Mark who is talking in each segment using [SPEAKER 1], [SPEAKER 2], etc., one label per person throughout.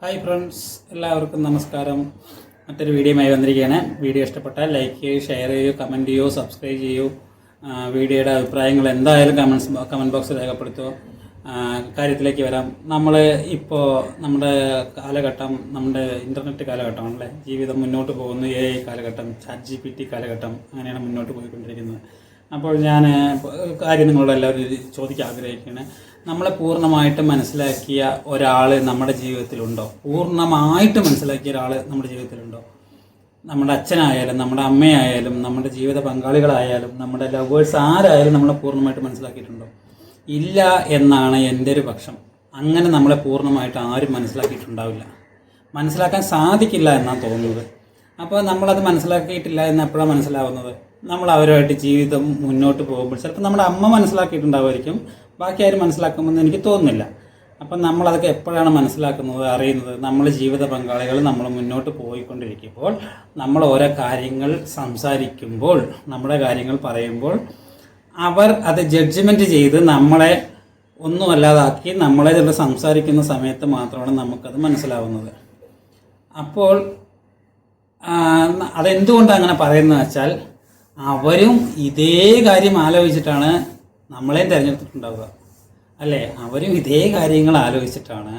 [SPEAKER 1] Hi friends എല്ലാവർക്കും നമസ്കാരം. മറ്റൊരു വീഡിയോയുമായി വന്നിരിക്കുകയാണ്. വീഡിയോ ഇഷ്ടപ്പെട്ടാൽ ലൈക്ക് ചെയ്യൂ ഷെയർ ചെയ്യൂ കമന്റ് ചെയ്യൂ സബ്സ്ക്രൈബ് ചെയ്യൂ. വീഡിയോയുടെ അഭിപ്രായങ്ങൾ എന്തായാലും കമൻസ് കമന്റ് ബോക്സിൽ രേഖപ്പെടുത്തുമോ കാര്യത്തിലേക്ക് വരാം. നമ്മൾ ഇപ്പോൾ നമ്മുടെ കാലഘട്ടം നമ്മുടെ ഇന്റർനെറ്റ് കാലഘട്ടമാണല്ലേ? ജീവിതം മുന്നോട്ട് പോകുന്നു. എ ഐ കാലഘട്ടം ചാറ്റ് ജി പി ടി കാലഘട്ടം അങ്ങനെയാണ് മുന്നോട്ട് പോയിക്കൊണ്ടിരിക്കുന്നത്. അപ്പോൾ ഞാൻ കാര്യം നിങ്ങളോട് എല്ലാവരും ചോദിക്കാൻ ആഗ്രഹിക്കുകയാണ്. നമ്മളെ പൂർണമായിട്ട് മനസ്സിലാക്കിയ ഒരാൾ നമ്മുടെ ജീവിതത്തിലുണ്ടോ? പൂർണമായിട്ട് മനസ്സിലാക്കിയ ഒരാൾ നമ്മുടെ ജീവിതത്തിലുണ്ടോ? നമ്മുടെ അച്ഛനായാലും നമ്മുടെ അമ്മയായാലും നമ്മുടെ ജീവിത പങ്കാളികളായാലും നമ്മുടെ ലവേഴ്സ് ആരായാലും നമ്മളെ പൂർണമായിട്ട് മനസ്സിലാക്കിയിട്ടുണ്ടോ? ഇല്ല എന്നാണ് എന്റെ ഒരു പക്ഷം. അങ്ങനെ നമ്മളെ പൂർണമായിട്ട് ആരും മനസ്സിലാക്കിയിട്ടുണ്ടാവില്ല. മനസ്സിലാക്കാൻ സാധിക്കില്ല എന്നാണ് തോന്നുന്നത്. അപ്പോൾ നമ്മളത് മനസ്സിലാക്കിയിട്ടില്ല എന്ന് എപ്പോഴാണ് മനസ്സിലാവുന്നത്? നമ്മൾ അവരുമായിട്ട് ജീവിതം മുന്നോട്ട് പോകുമ്പോൾ ചിലപ്പോൾ നമ്മുടെ അമ്മ മനസ്സിലാക്കിയിട്ടുണ്ടാവുമായിരിക്കും. ബാക്കി ആരും മനസ്സിലാക്കുമെന്ന് എനിക്ക് തോന്നുന്നില്ല. അപ്പം നമ്മളതൊക്കെ എപ്പോഴാണ് മനസ്സിലാക്കുന്നത് അറിയുന്നത്? നമ്മൾ ജീവിത പങ്കാളികൾ നമ്മൾ മുന്നോട്ട് പോയിക്കൊണ്ടിരിക്കുമ്പോൾ നമ്മൾ ഓരോ കാര്യങ്ങൾ സംസാരിക്കുമ്പോൾ നമ്മുടെ കാര്യങ്ങൾ പറയുമ്പോൾ അവർ അത് ജഡ്ജ്മെന്റ് ചെയ്ത് നമ്മളെ ഒന്നുമല്ലാതാക്കി നമ്മളെ ചില സംസാരിക്കുന്ന സമയത്ത് മാത്രമാണ് നമുക്കത് മനസ്സിലാവുന്നത്. അപ്പോൾ അതെന്തുകൊണ്ടാണ് അങ്ങനെ പറയുന്നത് വെച്ചാൽ അവരും ഇതേ കാര്യം ആലോചിച്ചിട്ടാണ് നമ്മളെയും തിരഞ്ഞെടുത്തിട്ടുണ്ടാവുക. അല്ലേ? അവരും ഇതേ കാര്യങ്ങൾ ആലോചിച്ചിട്ടാണ്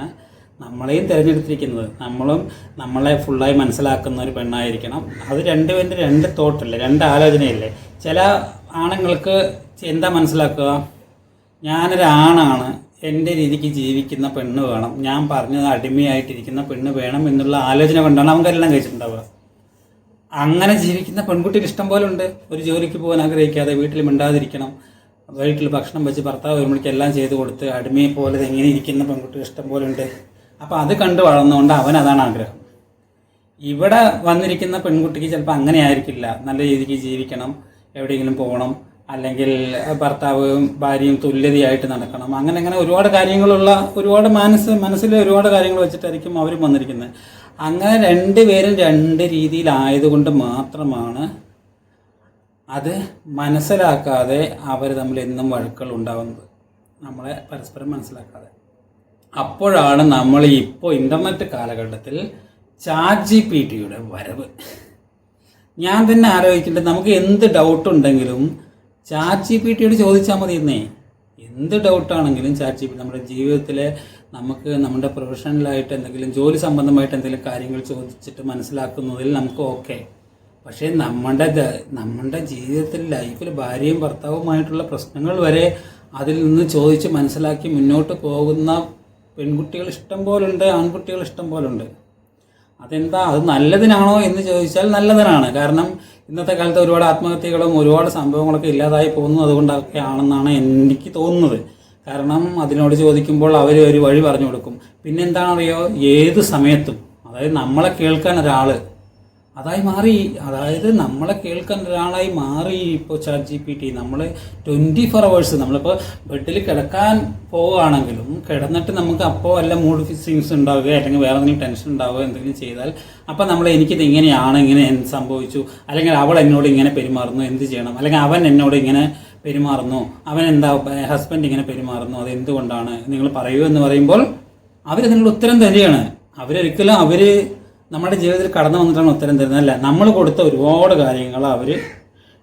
[SPEAKER 1] നമ്മളെയും തിരഞ്ഞെടുത്തിരിക്കുന്നത്. നമ്മളും നമ്മളെ ഫുള്ളായി മനസ്സിലാക്കുന്ന ഒരു പെണ്ണായിരിക്കണം. അത് രണ്ടുപേരുടെ രണ്ട് തോട്ടല്ലേ? രണ്ട് ആലോചനയല്ലേ? ചില ആണുങ്ങൾക്ക് എന്താ മനസ്സിലാക്കുക? ഞാനൊരാണാണ് എന്റെ രീതിക്ക് ജീവിക്കുന്ന പെണ്ണ് വേണം. ഞാൻ പറഞ്ഞത് അടിമയായിട്ടിരിക്കുന്ന പെണ്ണ് വേണം എന്നുള്ള ആലോചന കൊണ്ടാണ് അവൻ കല്യാണം കഴിച്ചിട്ടുണ്ടാവുക. അങ്ങനെ ജീവിക്കുന്ന പെൺകുട്ടിക്ക് ഇഷ്ടം പോലെ ഉണ്ട്. ഒരു ജോലിക്ക് പോകാൻ ആഗ്രഹിക്കാതെ വീട്ടിൽ മിണ്ടാതിരിക്കണം. വീട്ടിൽ ഭക്ഷണം വെച്ച് ഭർത്താവ് വരുമ്പോഴേക്ക് എല്ലാം ചെയ്ത് കൊടുത്ത് അടിമയെ പോലെ എങ്ങനെ ഇരിക്കുന്ന പെൺകുട്ടി ഇഷ്ടം പോലെ ഉണ്ട്. അപ്പോൾ അത് കണ്ട് വളർന്നുകൊണ്ട് അവൻ അതാണ് ആഗ്രഹം. ഇവിടെ വന്നിരിക്കുന്ന പെൺകുട്ടിക്ക് ചിലപ്പോൾ അങ്ങനെ ആയിരിക്കില്ല. നല്ല രീതിക്ക് ജീവിക്കണം എവിടെയെങ്കിലും പോകണം അല്ലെങ്കിൽ ഭർത്താവും ഭാര്യയും തുല്യതയായിട്ട് നടക്കണം. അങ്ങനെ അങ്ങനെ ഒരുപാട് കാര്യങ്ങളുള്ള ഒരുപാട് മനസ്സ് മനസ്സിൽ ഒരുപാട് കാര്യങ്ങൾ വെച്ചിട്ടായിരിക്കും അവരും വന്നിരിക്കുന്നത്. അങ്ങനെ രണ്ടുപേരും രണ്ട് രീതിയിലായതുകൊണ്ട് മാത്രമാണ് അത് മനസ്സിലാക്കാതെ അവർ തമ്മിൽ എന്നും വഴക്കുകൾ ഉണ്ടാകുന്നത് നമ്മളെ പരസ്പരം മനസ്സിലാക്കാതെ. അപ്പോഴാണ് നമ്മൾ ഇപ്പോൾ ഇന്റർനെറ്റ് കാലഘട്ടത്തിൽ ചാറ്റ് ജി പി ടിയുടെ വരവ്. ഞാൻ തന്നെ ആലോചിക്കേണ്ടത് നമുക്ക് എന്ത് ഡൗട്ട് ഉണ്ടെങ്കിലും ചാറ്റ് ജി പി ടിയോട് ചോദിച്ചാൽ മതി എന്നേ എന്ത് ഡൗട്ടാണെങ്കിലും ചാറ്റ് ജി പി നമ്മുടെ ജീവിതത്തിലെ നമുക്ക് നമ്മുടെ പ്രൊഫഷണലായിട്ട് എന്തെങ്കിലും ജോലി സംബന്ധമായിട്ട് എന്തെങ്കിലും കാര്യങ്ങൾ ചോദിച്ചിട്ട് മനസ്സിലാക്കുന്നതിൽ നമുക്ക് ഓക്കെ പക്ഷേ നമ്മുടെ നമ്മുടെ ജീവിതത്തിൽ ലൈഫിൽ ഭാര്യയും ഭർത്താവുമായിട്ടുള്ള പ്രശ്നങ്ങൾ വരെ അതിൽ നിന്ന് ചോദിച്ച് മനസ്സിലാക്കി മുന്നോട്ട് പോകുന്ന പെൺകുട്ടികൾ ഇഷ്ടം പോലുണ്ട് ആൺകുട്ടികൾ ഇഷ്ടം പോലുണ്ട്. അതെന്താ? അത് നല്ലതിനാണോ എന്ന് ചോദിച്ചാൽ നല്ലതിനാണ്. കാരണം ഇന്നത്തെ കാലത്ത് ഒരുപാട് ആത്മഹത്യകളും ഒരുപാട് സംഭവങ്ങളൊക്കെ ഇല്ലാതായി പോകുന്നു അതുകൊണ്ടൊക്കെ ആണെന്നാണ് എനിക്ക് തോന്നുന്നത്. കാരണം അതിനോട് ചോദിക്കുമ്പോൾ അവർ ഒരു വഴി പറഞ്ഞു കൊടുക്കും. പിന്നെ എന്താണെന്നറിയോ ഏത് സമയത്തും അതായത് നമ്മളെ കേൾക്കാൻ ഒരാൾ അതായി മാറി. അതായത് നമ്മളെ കേൾക്കുന്ന ഒരാളായി മാറി ഇപ്പോൾ ചാറ്റ് ജി പി ടി നമ്മൾ ട്വന്റി ഫോർ അവേഴ്സ് നമ്മളിപ്പോൾ ബെഡിൽ കിടക്കാൻ പോവുകയാണെങ്കിലും കിടന്നിട്ട് നമുക്ക് അപ്പോൾ വല്ല മൂഡ് ഫിസിങ്സ് ഉണ്ടാവുക അല്ലെങ്കിൽ വേറെ എന്തെങ്കിലും ടെൻഷൻ ഉണ്ടാവുക എന്തെങ്കിലും ചെയ്താൽ അപ്പോൾ നമ്മൾ എനിക്കിത് ഇങ്ങനെയാണ് ഇങ്ങനെ എന്ത് സംഭവിച്ചു? അല്ലെങ്കിൽ അവൾ എന്നോട് ഇങ്ങനെ പെരുമാറുന്നു എന്ത് ചെയ്യണം? അല്ലെങ്കിൽ അവൻ എന്നോട് ഇങ്ങനെ പെരുമാറുന്നു അവൻ എന്താ ഹസ്ബൻഡ് ഇങ്ങനെ പെരുമാറുന്നു അത് എന്തുകൊണ്ടാണ്? നിങ്ങൾ പറയൂ എന്ന് പറയുമ്പോൾ നിങ്ങളുടെ ഉത്തരം തരികയാണ്. അവരൊരിക്കലും അവർ നമ്മുടെ ജീവിതത്തിൽ കടന്നു വന്നിട്ടാണ് ഉത്തരം തരുന്നത് അല്ല നമ്മൾ കൊടുത്ത ഒരുപാട് കാര്യങ്ങൾ അവർ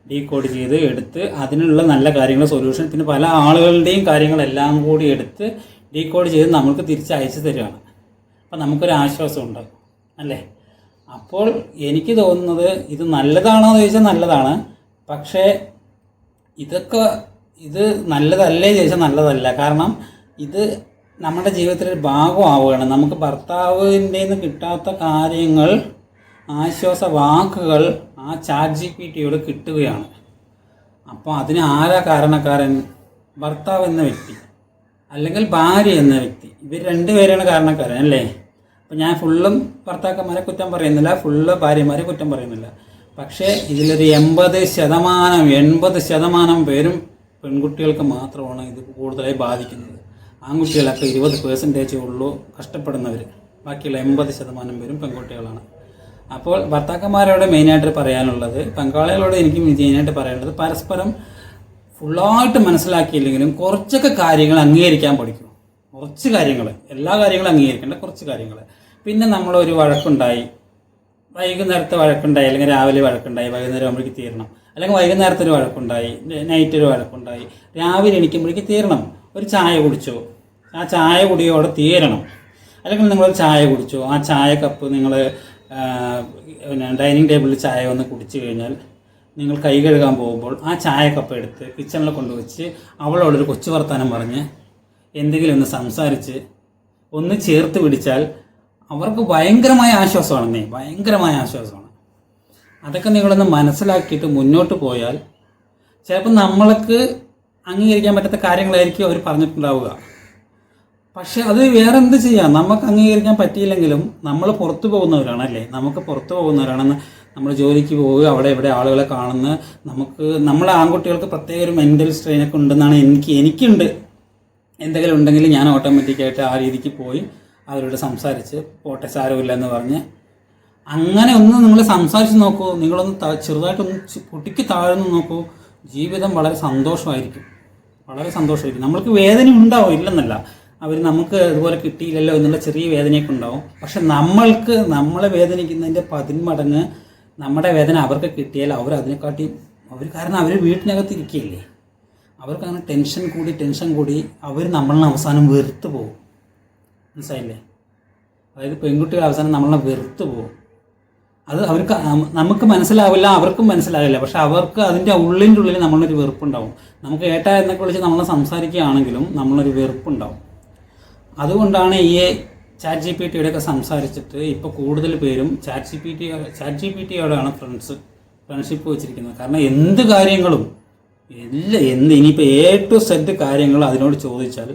[SPEAKER 1] ഡീകോഡ് ചെയ്ത് എടുത്ത് അതിനുള്ള നല്ല കാര്യങ്ങൾ സൊല്യൂഷൻ പിന്നെ പല ആളുകളുടെയും കാര്യങ്ങളെല്ലാം കൂടി എടുത്ത് ഡീകോഡ് ചെയ്ത് നമുക്ക് തിരിച്ച് അയച്ചു തരികയാണ് അപ്പം നമുക്കൊരു ആശ്വാസം ഉണ്ടാകും അല്ലേ? അപ്പോൾ എനിക്ക് തോന്നുന്നത് ഇത് നല്ലതാണോ എന്ന് ചോദിച്ചാൽ നല്ലതാണ്. പക്ഷേ ഇതൊക്കെ ഇത് നല്ലതല്ലേ ചോദിച്ചാൽ നല്ലതല്ല. കാരണം ഇത് നമ്മുടെ ജീവിതത്തിലൊരു ഭാഗമാവുകയാണ്. നമുക്ക് ഭർത്താവിന്റെ നിന്ന് കിട്ടാത്ത കാര്യങ്ങൾ ആശ്വാസ വാക്കുകൾ ആ ചാറ്റ് ജി പി ടിയോട് കിട്ടുകയാണ്. അപ്പോൾ അതിന് ആരാ കാരണക്കാരൻ? ഭർത്താവ് എന്ന വ്യക്തി അല്ലെങ്കിൽ ഭാര്യ എന്ന വ്യക്തി. ഇവർ രണ്ടുപേരാണ് കാരണക്കാരൻ അല്ലേ? അപ്പം ഞാൻ ഫുള്ളും ഭർത്താക്കന്മാരെ കുറ്റം പറയുന്നില്ല ഫുള്ള് ഭാര്യമാരെ കുറ്റം പറയുന്നില്ല. പക്ഷേ ഇതിലൊരു എൺപത് ശതമാനം എൺപത് ശതമാനം പേരും പെൺകുട്ടികൾക്ക് മാത്രമാണ് ഇത് കൂടുതലായി ബാധിക്കുന്നത്. ആൺകുട്ടികളൊക്കെ ഇരുപത് പേഴ്സന്റേജേ ഉള്ളൂ കഷ്ടപ്പെടുന്നവർ ബാക്കിയുള്ള എൺപത് ശതമാനം പേരും പെൺകുട്ടികളാണ്. അപ്പോൾ ഭർത്താക്കന്മാരോട് മെയിനായിട്ട് പറയാനുള്ളത് പങ്കാളികളോട് എനിക്ക് മെയിനായിട്ട് പറയാനുള്ളത് പരസ്പരം ഫുള്ളായിട്ട് മനസ്സിലാക്കിയില്ലെങ്കിലും കുറച്ചൊക്കെ കാര്യങ്ങൾ അംഗീകരിക്കാൻ പഠിക്കും. കുറച്ച് കാര്യങ്ങൾ എല്ലാ കാര്യങ്ങളും അംഗീകരിക്കേണ്ട കുറച്ച് കാര്യങ്ങൾ പിന്നെ നമ്മളൊരു വഴക്കുണ്ടായി. വൈകുന്നേരത്തെ വഴക്കുണ്ടായി അല്ലെങ്കിൽ രാവിലെ വഴക്കുണ്ടായി വൈകുന്നേരം ആകുമ്പോഴേക്ക് തീരണം. അല്ലെങ്കിൽ വൈകുന്നേരത്തെ ഒരു വഴക്കുണ്ടായി നൈറ്റ് ഒരു വഴക്കുണ്ടായി രാവിലെ എണീക്കുമ്പോഴേക്ക് തീരണം. ഒരു ചായ കുടിച്ചോ ആ ചായ കുടിയോടെ തീരണം. അല്ലെങ്കിൽ നിങ്ങൾ ചായ കുടിച്ചു ആ ചായ കപ്പ് നിങ്ങൾ പിന്നെ ഡൈനിങ് ടേബിളിൽ ചായ ഒന്ന് കുടിച്ചു കഴിഞ്ഞാൽ നിങ്ങൾ കൈ കഴുകാൻ പോകുമ്പോൾ ആ ചായ കപ്പ് എടുത്ത് കിച്ചണിൽ കൊണ്ടുവച്ച് അവളോടൊരു കൊച്ചു വർത്തമാനം പറഞ്ഞ് എന്തെങ്കിലും ഒന്ന് സംസാരിച്ച് ഒന്ന് ചേർത്ത് പിടിച്ചാൽ അവർക്ക് ഭയങ്കരമായ ആശ്വാസമാണ് നീ ഭയങ്കരമായ ആശ്വാസമാണ്. അതൊക്കെ നിങ്ങളൊന്ന് മനസ്സിലാക്കിയിട്ട് മുന്നോട്ട് പോയാൽ ചിലപ്പോൾ നമ്മൾക്ക് അംഗീകരിക്കാൻ പറ്റാത്ത കാര്യങ്ങളായിരിക്കും അവർ പറഞ്ഞിട്ടുണ്ടാവുക. പക്ഷെ അത് വേറെ എന്ത് ചെയ്യാം? നമുക്ക് അംഗീകരിക്കാൻ പറ്റിയില്ലെങ്കിലും നമ്മൾ പുറത്തു പോകുന്നവരാണ് അല്ലേ നമുക്ക് പുറത്തു പോകുന്നവരാണെന്ന് നമ്മൾ ജോലിക്ക് പോവുക അവിടെ ഇവിടെ ആളുകളെ കാണുന്ന നമുക്ക് നമ്മളെ ആൺകുട്ടികൾക്ക് പ്രത്യേക ഒരു മെന്റൽ സ്ട്രെയിനൊക്കെ ഉണ്ടെന്നാണ് എനിക്ക് എനിക്കുണ്ട്. എന്തെങ്കിലും ഉണ്ടെങ്കിൽ ഞാൻ ഓട്ടോമാറ്റിക്കായിട്ട് ആ രീതിക്ക് പോയി അവരോട് സംസാരിച്ച് പോട്ടെ സാരമില്ല എന്ന് പറഞ്ഞ് അങ്ങനെ ഒന്ന് നിങ്ങൾ സംസാരിച്ച് നോക്കൂ. നിങ്ങളൊന്ന് ചെറുതായിട്ടൊന്ന് പൊട്ടിക്ക് താഴ്ന്നു നോക്കൂ. ജീവിതം വളരെ സന്തോഷമായിരിക്കും. വളരെ സന്തോഷമായിരിക്കും. നമ്മൾക്ക് വേദന ഉണ്ടാവും ഇല്ലെന്നല്ല. അവർ നമുക്ക് ഇതുപോലെ കിട്ടിയില്ലല്ലോ എന്നുള്ള ചെറിയ വേദനയൊക്കെ ഉണ്ടാവും. പക്ഷെ നമ്മൾക്ക് നമ്മളെ വേദനിക്കുന്നതിന്റെ പതിന്മടങ്ങ് നമ്മുടെ വേദന അവർക്ക് കിട്ടിയാൽ അവർ അതിനെക്കാട്ടി അവർ കാരണം അവർ വീട്ടിനകത്ത് ഇരിക്കുകയില്ലേ? അവർക്ക് അങ്ങനെ ടെൻഷൻ കൂടി ടെൻഷൻ കൂടി അവർ നമ്മളെ അവസാനം വെറുത്ത് പോകും മനസ്സിലായില്ലേ? അതായത് പെൺകുട്ടികൾ അവസാനം നമ്മളെ വെറുത്ത് പോകും അത് അവർക്ക് നമുക്ക് മനസ്സിലാവില്ല അവർക്കും മനസ്സിലാവില്ല. പക്ഷെ അവർക്ക് അതിന്റെ ഉള്ളിന്റെ ഉള്ളിൽ നമ്മളൊരു വെറുപ്പുണ്ടാവും. നമുക്ക് ഏട്ടാ എന്നൊക്കെ വിളിച്ച് നമ്മളെ സംസാരിക്കുകയാണെങ്കിലും നമ്മളൊരു വെറുപ്പുണ്ടാവും. അതുകൊണ്ടാണ് ഈ ചാറ്റ് ജി പി ടിയുടെയൊക്കെ സംസാരിച്ചിട്ട് ഇപ്പോൾ കൂടുതൽ പേരും chat G P T chat G P ടിയോടാണ് friends friendship വെച്ചിരിക്കുന്നത്. കാരണം എന്ത് കാര്യങ്ങളും എല്ലാ എന്ത് ഇനിയിപ്പോൾ എ ടു സെറ്റ് കാര്യങ്ങൾ അതിനോട് ചോദിച്ചാൽ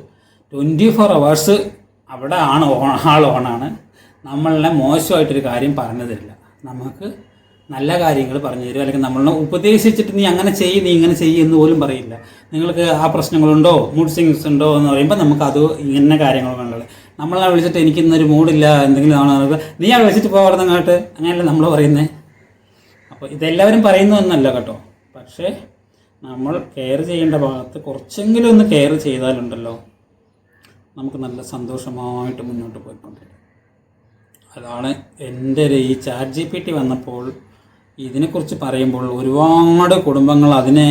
[SPEAKER 1] ട്വന്റി ഫോർ അവേഴ്സ് അവിടെ ആണ് ഓൺ ആൾ ഓണാണ്. നമ്മളെ മോശമായിട്ടൊരു കാര്യം പറഞ്ഞു തരില്ല നമുക്ക് നല്ല കാര്യങ്ങൾ പറഞ്ഞു തരും. അല്ലെങ്കിൽ നമ്മളെ ഉപദേശിച്ചിട്ട് നീ അങ്ങനെ ചെയ്യ് നീ ഇങ്ങനെ ചെയ്യ് എന്ന് പോലും പറയില്ല. നിങ്ങൾക്ക് ആ പ്രശ്നങ്ങളുണ്ടോ? മൂഡ് സിങ്സ് ഉണ്ടോ എന്ന് പറയുമ്പോൾ നമുക്ക് അത് ഇങ്ങനെ കാര്യങ്ങൾ കണ്ടത് നമ്മളെ വിളിച്ചിട്ട് എനിക്ക് ഇന്നൊരു മൂഡില്ല എന്തെങ്കിലും ആണോ നീ ആ വിളിച്ചിട്ട് പോകാറുണ്ട് അങ്ങോട്ട്. അങ്ങനെയല്ല നമ്മൾ പറയുന്നത് അപ്പോൾ ഇതെല്ലാവരും പറയുന്നതൊന്നല്ല കേട്ടോ. പക്ഷേ നമ്മൾ കെയർ ചെയ്യേണ്ട ഭാഗത്ത് കുറച്ചെങ്കിലും ഒന്ന് കെയർ ചെയ്താലുണ്ടല്ലോ നമുക്ക് നല്ല സന്തോഷമായിട്ട് മുന്നോട്ട് പോയിക്കൊണ്ടിരിക്കും. അതാണ് എന്റെ ഒരു ഈ ചാറ്റ് ജി പി ടി വന്നപ്പോൾ ഇതിനെക്കുറിച്ച് പറയുമ്പോൾ ഒരുപാട് കുടുംബങ്ങൾ അതിനെ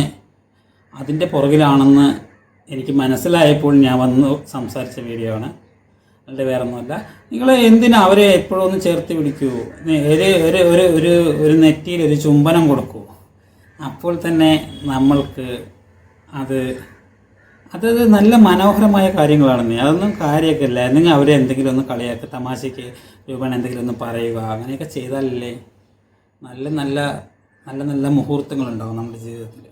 [SPEAKER 1] അതിന്റെ പുറകിലാണെന്ന് എനിക്ക് മനസ്സിലായപ്പോൾ ഞാൻ വന്ന് സംസാരിച്ച വീഡിയോ ആണ്. അല്ലാതെ വേറെ നിങ്ങൾ എന്തിനാ അവരെ എപ്പോഴും ഒന്ന് ചേർത്ത് പിടിക്കൂ? ഒരു ഒരു ഒരു ഒരു ഒരു നെറ്റിയിൽ ഒരു ചുംബനം കൊടുക്കൂ. അപ്പോൾ തന്നെ നമ്മൾക്ക് അത് അത് നല്ല മനോഹരമായ കാര്യങ്ങളാണ് അതൊന്നും കാര്യമൊക്കെ ഇല്ല. നിങ്ങൾ അവരെ എന്തെങ്കിലും ഒന്ന് കളിയാക്കുക തമാശയ്ക്ക് രൂപേണ എന്തെങ്കിലും ഒന്ന് പറയുക അങ്ങനെയൊക്കെ ചെയ്താലല്ലേ നല്ല നല്ല നല്ല നല്ല മുഹൂർത്തങ്ങളുണ്ടാവും നമ്മുടെ ജീവിതത്തിൽ.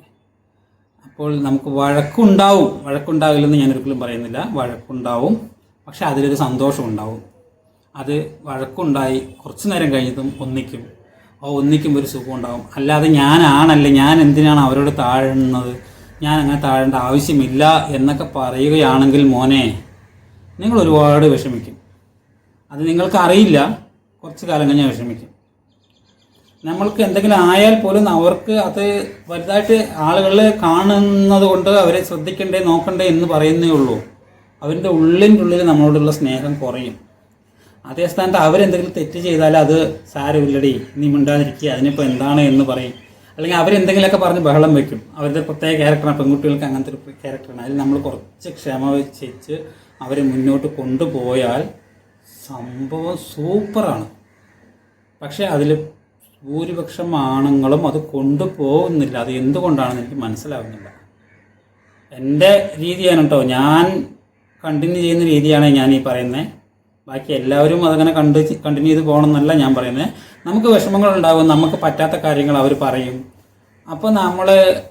[SPEAKER 1] അപ്പോൾ നമുക്ക് വഴക്കുണ്ടാവും. വഴക്കുണ്ടാവില്ലെന്ന് ഞാൻ ഒരിക്കലും പറയുന്നില്ല. വഴക്കുണ്ടാവും. പക്ഷെ അതിലൊരു സന്തോഷം ഉണ്ടാവും അത് വഴക്കുണ്ടായി കുറച്ച് നേരം കഴിഞ്ഞതും ഒന്നിക്കും. ആ ഒന്നിക്കും ഒരു സുഖം ഉണ്ടാവും അല്ലാതെ ഞാനാണല്ലേ ഞാൻ എന്തിനാണ് അവരോട് താഴുന്നത്? ഞാൻ അങ്ങനെ താഴേണ്ട ആവശ്യമില്ല എന്നൊക്കെ പറയുകയാണെങ്കിൽ മോനെ നിങ്ങൾ ഒരുപാട് വിഷമിക്കും. അത് നിങ്ങൾക്കറിയില്ല. കുറച്ച് കാലം കഴിഞ്ഞാൽ വിഷമിക്കും. നമ്മൾക്ക് എന്തെങ്കിലും ആയാൽ പോലും അവർക്ക് അത് വലുതായിട്ട് ആളുകൾ കാണുന്നത് കൊണ്ട് അവരെ ശ്രദ്ധിക്കണ്ടേ നോക്കണ്ടേ എന്ന് പറയുന്നേ ഉള്ളൂ. അവരുടെ ഉള്ളിന്റെ ഉള്ളിൽ നമ്മളോടുള്ള സ്നേഹം കുറയും. അതേ സ്ഥാനത്ത് അവരെന്തെങ്കിലും തെറ്റ് ചെയ്താൽ അത് സാരമില്ലടി നീ മിണ്ടാതിരിക്കുക അതിനിപ്പോൾ എന്താണ് എന്ന് പറയും. അല്ലെങ്കിൽ അവരെന്തെങ്കിലുമൊക്കെ പറഞ്ഞ് ബഹളം വെക്കും. അവരുടെ പ്രത്യേക ക്യാരക്ടറാണ് പെൺകുട്ടികൾക്ക് അങ്ങനത്തെ ഒരു ക്യാരക്ടറാണ് അതിൽ നമ്മൾ കുറച്ച് ക്ഷമ വെച്ച് അവരെ മുന്നോട്ട് കൊണ്ടുപോയാൽ സംഭവം സൂപ്പറാണ് പക്ഷേ അതിൽ ഭൂരിപക്ഷം ആണുങ്ങളും അത് കൊണ്ടുപോകുന്നില്ല. അത് എന്തുകൊണ്ടാണെന്ന് എനിക്ക് മനസ്സിലാവുന്നില്ല. എന്റെ രീതിയാണ് കേട്ടോ. ഞാൻ കണ്ടിന്യൂ ചെയ്യുന്ന രീതിയാണ് ഞാൻ ഈ പറയുന്നത് ബാക്കി എല്ലാവരും അതങ്ങനെ കണ്ട് കണ്ടിന്യൂ ചെയ്ത് പോകണമെന്നല്ല ഞാൻ പറയുന്നത് നമുക്ക് വിഷമങ്ങൾ ഉണ്ടാകും. നമുക്ക് പറ്റാത്ത കാര്യങ്ങൾ അവർ പറയും. അപ്പോൾ നമ്മൾ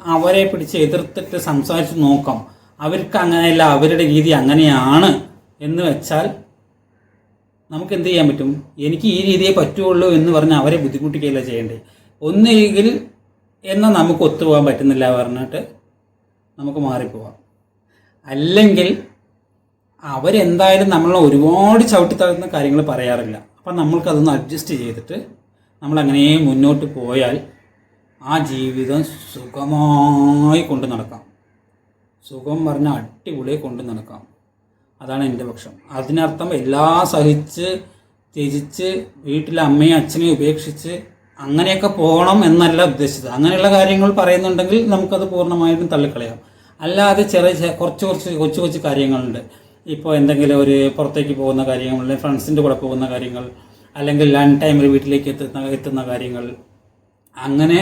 [SPEAKER 1] അവരെ പിടിച്ച് എതിർത്തിട്ട് സംസാരിച്ച് നോക്കാം. അവർക്ക് അങ്ങനെയല്ല അവരുടെ രീതി അങ്ങനെയാണ് എന്ന് വെച്ചാൽ നമുക്ക് എന്ത് ചെയ്യാൻ പറ്റും? എനിക്ക് ഈ രീതിയെ പറ്റുള്ളൂ എന്ന് പറഞ്ഞ് അവരെ ബുദ്ധിമുട്ടിക്കുകയല്ല ചെയ്യേണ്ടത്. ഒന്നുകിൽ എന്നാൽ നമുക്ക് ഒത്തുപോകാൻ പറ്റുന്നില്ല പറഞ്ഞിട്ട് നമുക്ക് മാറിപ്പോവാം. അല്ലെങ്കിൽ അവരെന്തായാലും നമ്മളെ ഒരുപാട് ചവിട്ടിത്തള്ളുന്ന കാര്യങ്ങൾ പറയാറില്ല. അപ്പം നമ്മൾക്കതൊന്ന് അഡ്ജസ്റ്റ് ചെയ്തിട്ട് നമ്മളങ്ങനെ മുന്നോട്ട് പോയാൽ ആ ജീവിതം സുഖമായി കൊണ്ട് നടക്കാം. സുഖം പറഞ്ഞാൽ അടിപൊളിയെ കൊണ്ട് നടക്കാം. അതാണ് എന്റെ പക്ഷം. അതിനർത്ഥം എല്ലാ സഹിച്ച് ത്യജിച്ച് വീട്ടിലെ അമ്മയും അച്ഛനെയും ഉപേക്ഷിച്ച് അങ്ങനെയൊക്കെ പോകണം എന്നല്ല ഉദ്ദേശിച്ചത്. അങ്ങനെയുള്ള കാര്യങ്ങൾ പറയുന്നുണ്ടെങ്കിൽ നമുക്കത് പൂർണമായിട്ടും തള്ളിക്കളയാം. അല്ലാതെ ചെറിയ കുറച്ച് കുറച്ച് കൊച്ചു കൊച്ചു കാര്യങ്ങളുണ്ട്. ഇപ്പോൾ എന്തെങ്കിലും ഒരു പുറത്തേക്ക് പോകുന്ന കാര്യങ്ങൾ അല്ലെങ്കിൽ ഫ്രണ്ട്സിന്റെ കൂടെ പോകുന്ന കാര്യങ്ങൾ അല്ലെങ്കിൽ ലൺ ടൈമിൽ വീട്ടിലേക്ക് എത്തുന്ന എത്തുന്ന കാര്യങ്ങൾ. അങ്ങനെ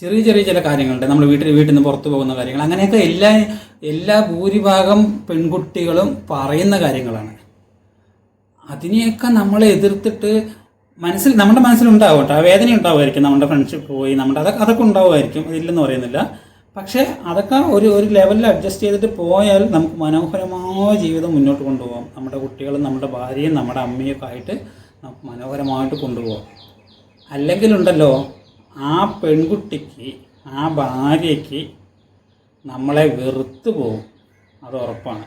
[SPEAKER 1] ചെറിയ ചെറിയ ചില കാര്യങ്ങളുണ്ട്. നമ്മൾ വീട്ടിൽ വീട്ടിൽ നിന്ന് പുറത്തു പോകുന്ന കാര്യങ്ങൾ. അങ്ങനെയൊക്കെ എല്ലാ എല്ലാ ഭൂരിഭാഗം പെൺകുട്ടികളും പറയുന്ന കാര്യങ്ങളാണ്. അതിനെയൊക്കെ നമ്മൾ എതിർത്തിട്ട് മനസ്സിൽ നമ്മുടെ മനസ്സിലുണ്ടാവും ആ വേദന ഉണ്ടാവുമായിരിക്കും. നമ്മുടെ ഫ്രണ്ട്ഷിപ്പ് പോയി നമ്മുടെ അതൊക്കെ അതൊക്കെ ഉണ്ടാവുമായിരിക്കും. അതില്ലെന്ന് പറയുന്നില്ല. പക്ഷേ അതൊക്കെ ഒരു ഒരു ലെവലിൽ അഡ്ജസ്റ്റ് ചെയ്തിട്ട് പോയാൽ നമുക്ക് മനോഹരമായ ജീവിതം മുന്നോട്ട് കൊണ്ടുപോകാം. നമ്മുടെ കുട്ടികളും നമ്മുടെ ഭാര്യയും നമ്മുടെ അമ്മയൊക്കെ ആയിട്ട് നമുക്ക് മനോഹരമായിട്ട് കൊണ്ടുപോകാം. അല്ലെങ്കിലുണ്ടല്ലോ ആ പെൺകുട്ടിക്ക് ആ ഭാര്യയ്ക്ക് നമ്മളെ വെറുത്തു പോകും അത് ഉറപ്പാണ്.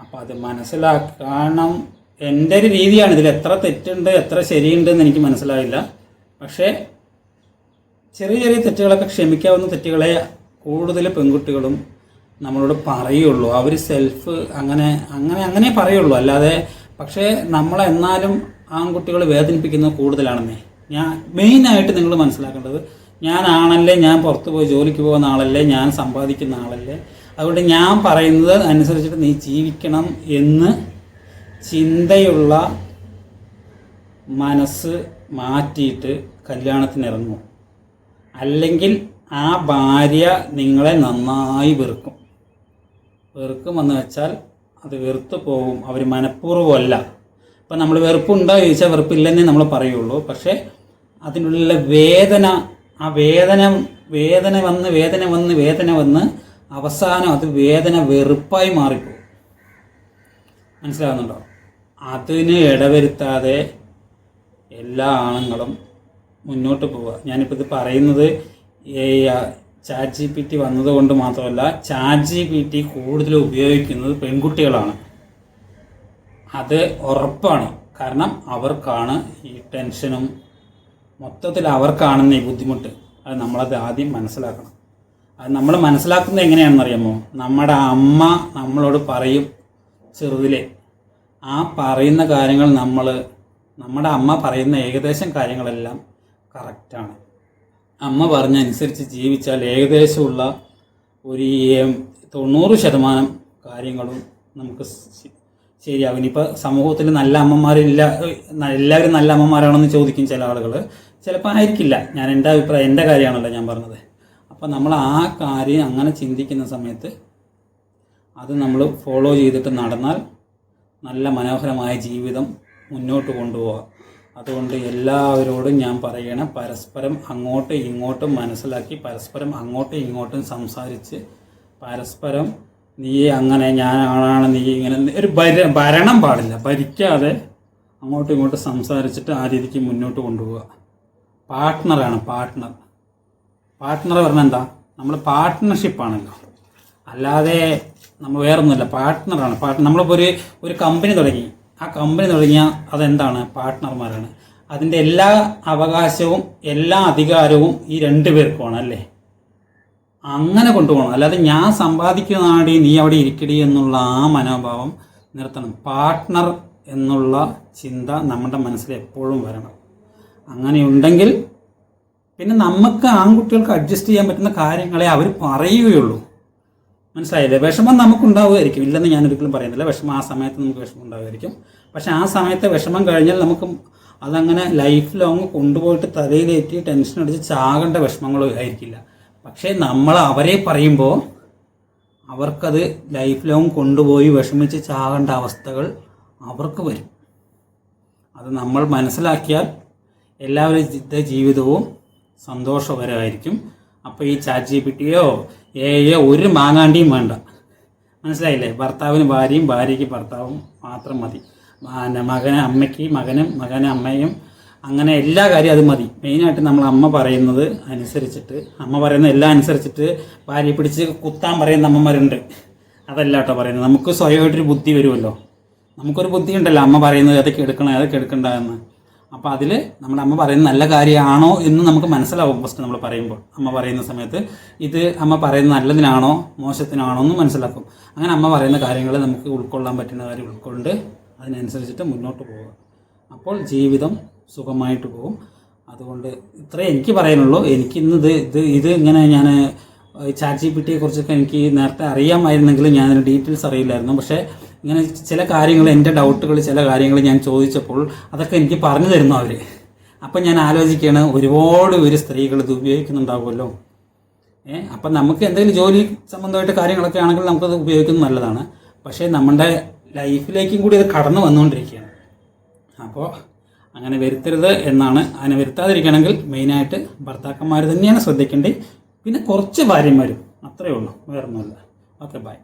[SPEAKER 1] അപ്പം അത് മനസ്സിലാക്കണം. എന്റെ ഒരു രീതിയാണ്. ഇതിൽ എത്ര തെറ്റുണ്ട് എത്ര ശരിയുണ്ട് എന്ന് എനിക്ക് മനസ്സിലായില്ല. പക്ഷേ ചെറിയ ചെറിയ തെറ്റുകളൊക്കെ ക്ഷമിക്കാവുന്ന തെറ്റുകളെ കൂടുതൽ പെൺകുട്ടികളും നമ്മളോട് പറയുള്ളൂ. അവർ സെൽഫ് അങ്ങനെ അങ്ങനെ അങ്ങനെ പറയുള്ളൂ. അല്ലാതെ പക്ഷേ നമ്മളെന്നാലും ആൺകുട്ടികൾ വേദനിപ്പിക്കുന്നത് കൂടുതലാണെന്നേ. ഞാൻ മെയിനായിട്ട് നിങ്ങൾ മനസ്സിലാക്കേണ്ടത് ഞാൻ ആണല്ലേ ഞാൻ പുറത്ത് പോയി ജോലിക്ക് പോകുന്ന ആളല്ലേ ഞാൻ സമ്പാദിക്കുന്ന ആളല്ലേ? അതുകൊണ്ട് ഞാൻ പറയുന്നത് അനുസരിച്ചിട്ട് നീ ജീവിക്കണം എന്ന് ചിന്തയുള്ള മനസ്സ് മാറ്റിയിട്ട് കല്യാണത്തിന് ഇറങ്ങും അല്ലെങ്കിൽ ആ ഭാര്യ നിങ്ങളെ നന്നായി വെറുക്കും. വെറുക്കുമെന്ന് വെച്ചാൽ അത് വെറുത്ത് പോകും അവർ മനഃപൂർവമല്ല. ഇപ്പം നമ്മൾ വെറുപ്പുണ്ടോ ചോദിച്ചാൽ വെറുപ്പില്ലെന്നേ നമ്മൾ പറയുള്ളൂ. പക്ഷേ അതിനുള്ള വേദന ആ വേദന വേദന വന്ന് വേദന വന്ന് വേദന വന്ന് അവസാനം അത് വേദന വെറുപ്പായി മാറിപ്പോകും. മനസ്സിലാകുന്നുണ്ടോ അതിന് ഇടവരുത്താതെ എല്ലാ ആണുങ്ങളും മുന്നോട്ട് പോവുക. ഞാനിപ്പോൾ ഇത് പറയുന്നത് ചാറ്റ് ജി പി ടി വന്നതുകൊണ്ട് മാത്രമല്ല ചാറ്റ് ജി പി ടി കൂടുതൽ ഉപയോഗിക്കുന്നത് പെൺകുട്ടികളാണ്. അത് ഉറപ്പാണ്. കാരണം അവർക്കാണ് ഈ ടെൻഷനും മൊത്തത്തിൽ അവർക്കാണെന്ന് ഈ ബുദ്ധിമുട്ട്. അത് നമ്മളത് ആദ്യം മനസ്സിലാക്കണം. അത് നമ്മൾ മനസ്സിലാക്കുന്നത് എങ്ങനെയാണെന്നറിയാമോ? നമ്മുടെ അമ്മ നമ്മളോട് പറയും ചെറുതിലെ ആ പറയുന്ന കാര്യങ്ങൾ നമ്മൾ നമ്മുടെ അമ്മ പറയുന്ന ഏകദേശം കാര്യങ്ങളെല്ലാം കറക്റ്റാണ് അമ്മ പറഞ്ഞനുസരിച്ച് ജീവിച്ചാൽ ഏകദേശമുള്ള ഒരു തൊണ്ണൂറ് ശതമാനം കാര്യങ്ങളും നമുക്ക് ശ- ശരിയാകും ഇനിയിപ്പോൾ സമൂഹത്തിൽ നല്ല അമ്മമാരില്ല എല്ലാവരും നല്ല അമ്മമാരാണെന്ന് ചോദിക്കും ചില ആളുകൾ ചിലപ്പോൾ ആയിരിക്കില്ല. ഞാൻ എന്റെ അഭിപ്രായം എന്റെ കാര്യമാണല്ലോ ഞാൻ പറഞ്ഞത്. അപ്പോൾ നമ്മൾ ആ കാര്യം അങ്ങനെ ചിന്തിക്കുന്ന സമയത്ത് അത് നമ്മൾ ഫോളോ ചെയ്തിട്ട് നടന്നാൽ നല്ല മനോഹരമായ ജീവിതം മുന്നോട്ട് കൊണ്ടുപോകാം അതുകൊണ്ട് എല്ലാവരോടും ഞാൻ പറയണം പരസ്പരം അങ്ങോട്ടും ഇങ്ങോട്ടും മനസ്സിലാക്കി പരസ്പരം അങ്ങോട്ടും ഇങ്ങോട്ടും സംസാരിച്ച് പരസ്പരം നീ അങ്ങനെ ഞാൻ ആണാണ് നീ ഇങ്ങനെ ഒരു ഭര ഭരണം പാടില്ല. ഭരിക്കാതെ അങ്ങോട്ടും ഇങ്ങോട്ടും സംസാരിച്ചിട്ട് ആ രീതിക്ക് മുന്നോട്ട് കൊണ്ടുപോവുക. പാർട്ട്ണറാണ് പാർട്ട്ണർ പാർട്ട്ണർ പറഞ്ഞാൽ എന്താ? നമ്മൾ പാർട്ട്ണർഷിപ്പാണല്ലോ അല്ലാതെ നമ്മൾ വേറൊന്നുമില്ല പാർട്ട്ണറാണ് പാർട്ട് നമ്മളിപ്പോൾ ഒരു ഒരു കമ്പനി തുടങ്ങി. ആ കമ്പനി തുടങ്ങിയാൽ അതെന്താണ്? പാർട്ട്ണർമാരാണ് അതിന്റെ എല്ലാ അവകാശവും എല്ലാ അധികാരവും ഈ രണ്ട് പേർക്കുമാണ് അല്ലേ? അങ്ങനെ കൊണ്ടുപോകണം. അല്ലാതെ ഞാൻ സമ്പാദിക്കുന്നതാടി നീ അവിടെ ഇരിക്കടി എന്നുള്ള ആ മനോഭാവം നിർത്തണം. പാർട്ട്ണർ എന്നുള്ള ചിന്ത നമ്മുടെ മനസ്സിൽ എപ്പോഴും വരണം. അങ്ങനെയുണ്ടെങ്കിൽ പിന്നെ നമുക്ക് ആൺകുട്ടികൾക്ക് അഡ്ജസ്റ്റ് ചെയ്യാൻ പറ്റുന്ന കാര്യങ്ങളെ അവർ പറയുകയുള്ളൂ. മനസ്സിലായില്ലേ? വിഷമം നമുക്കുണ്ടാവുമായിരിക്കും. ഇല്ലെന്ന് ഞാൻ ഒരിക്കലും പറയുന്നില്ല. വിഷമം ആ സമയത്ത് നമുക്ക് വിഷമം ഉണ്ടാവുമായിരിക്കും. പക്ഷെ ആ സമയത്തെ വിഷമം കഴിഞ്ഞാൽ നമുക്ക് അതങ്ങനെ ലൈഫ് ലോങ് കൊണ്ടുപോയിട്ട് തലയിലേറ്റി ടെൻഷൻ അടിച്ച് ചാകേണ്ട വിഷമങ്ങളും ആയിരിക്കില്ല. പക്ഷേ നമ്മൾ അവരെ പറയുമ്പോൾ അവർക്കത് ലൈഫ് ലോങ് കൊണ്ടുപോയി വിഷമിച്ച് ചാകേണ്ട അവസ്ഥകൾ അവർക്ക് വരും. അത് നമ്മൾ മനസ്സിലാക്കിയാൽ എല്ലാവരുടെ ജീവിതവും സന്തോഷകരമായിരിക്കും അപ്പോൾ ഈ ചാറ്റ് ജി പി ടിയോ എയോ ഒരു മാങ്ങാണ്ടിയും വേണ്ട. മനസ്സിലായില്ലേ? ഭർത്താവിന് ഭാര്യയും ഭാര്യയ്ക്ക് ഭർത്താവും മാത്രം മതി. മകന് അമ്മയ്ക്ക് മകനും മകന് അമ്മയും അങ്ങനെ എല്ലാ കാര്യവും അത് മതി. മെയിനായിട്ട് നമ്മൾ അമ്മ പറയുന്നത് അനുസരിച്ചിട്ട് അമ്മ പറയുന്ന എല്ലാം അനുസരിച്ചിട്ട് ഭാര്യ പിടിച്ച് കുത്താൻ പറയുന്ന അമ്മമാരുണ്ട്. അതല്ല കേട്ടോ പറയുന്നത്. നമുക്ക് സ്വയമായിട്ടൊരു ബുദ്ധി വരുമല്ലോ. നമുക്കൊരു ബുദ്ധി ഉണ്ടല്ലോ അമ്മ പറയുന്നത് അതൊക്കെ എടുക്കണം അതൊക്കെ എടുക്കണ്ട എന്ന്. അപ്പോൾ അതിൽ നമ്മുടെ അമ്മ പറയുന്നത് നല്ല കാര്യമാണോ എന്ന് നമുക്ക് മനസ്സിലാവും ഫസ്റ്റ് നമ്മൾ പറയുമ്പോൾ. അമ്മ പറയുന്ന സമയത്ത് ഇത് അമ്മ പറയുന്ന നല്ലതിനാണോ മോശത്തിനാണോ എന്ന് മനസ്സിലാക്കും. അങ്ങനെ അമ്മ പറയുന്ന കാര്യങ്ങൾ നമുക്ക് ഉൾക്കൊള്ളാൻ പറ്റുന്ന കാര്യം ഉൾക്കൊണ്ട് അതിനനുസരിച്ചിട്ട് മുന്നോട്ട് പോവുക. അപ്പോൾ ജീവിതം സുഖമായിട്ട് പോകും. അതുകൊണ്ട് ഇത്രേ എനിക്ക് പറയാനുള്ളൂ. എനിക്കിന്നത് ഇത് ഇത് ഇങ്ങനെ ഞാൻ ചാറ്റ് ജി പി ടിയെ കുറിച്ചൊക്കെ എനിക്ക് നേരത്തെ അറിയാമായിരുന്നെങ്കിലും ഞാൻ ഡീറ്റെയിൽസ് അറിയില്ലായിരുന്നു. പക്ഷേ ഇങ്ങനെ ചില കാര്യങ്ങൾ എന്റെ ഡൗട്ടുകൾ ചില കാര്യങ്ങൾ ഞാൻ ചോദിച്ചപ്പോൾ അതൊക്കെ എനിക്ക് പറഞ്ഞു തരുന്നു അവർ അപ്പം ഞാൻ ആലോചിക്കുകയാണ് ഒരുപാട് പേര് സ്ത്രീകൾ ഇത് ഉപയോഗിക്കുന്നുണ്ടാവുമല്ലോ. ഏ അപ്പം നമുക്ക് എന്തെങ്കിലും ജോലി സംബന്ധമായിട്ട് കാര്യങ്ങളൊക്കെ ആണെങ്കിൽ നമുക്കത് ഉപയോഗിക്കുന്നത് നല്ലതാണ്. പക്ഷേ നമ്മുടെ ലൈഫിലേക്കും കൂടി അത് കടന്നു വന്നുകൊണ്ടിരിക്കുകയാണ്. അപ്പോൾ അങ്ങനെ വരുത്തരുത് എന്നാണ് അങ്ങനെ വരുത്താതിരിക്കണമെങ്കിൽ മെയിനായിട്ട് ഭർത്താക്കന്മാർ തന്നെയാണ് ശ്രദ്ധിക്കേണ്ടത്. പിന്നെ കുറച്ച് ഭാര്യമാരും അത്രയേ ഉള്ളൂ. വേറൊന്നുമില്ല. Okay bye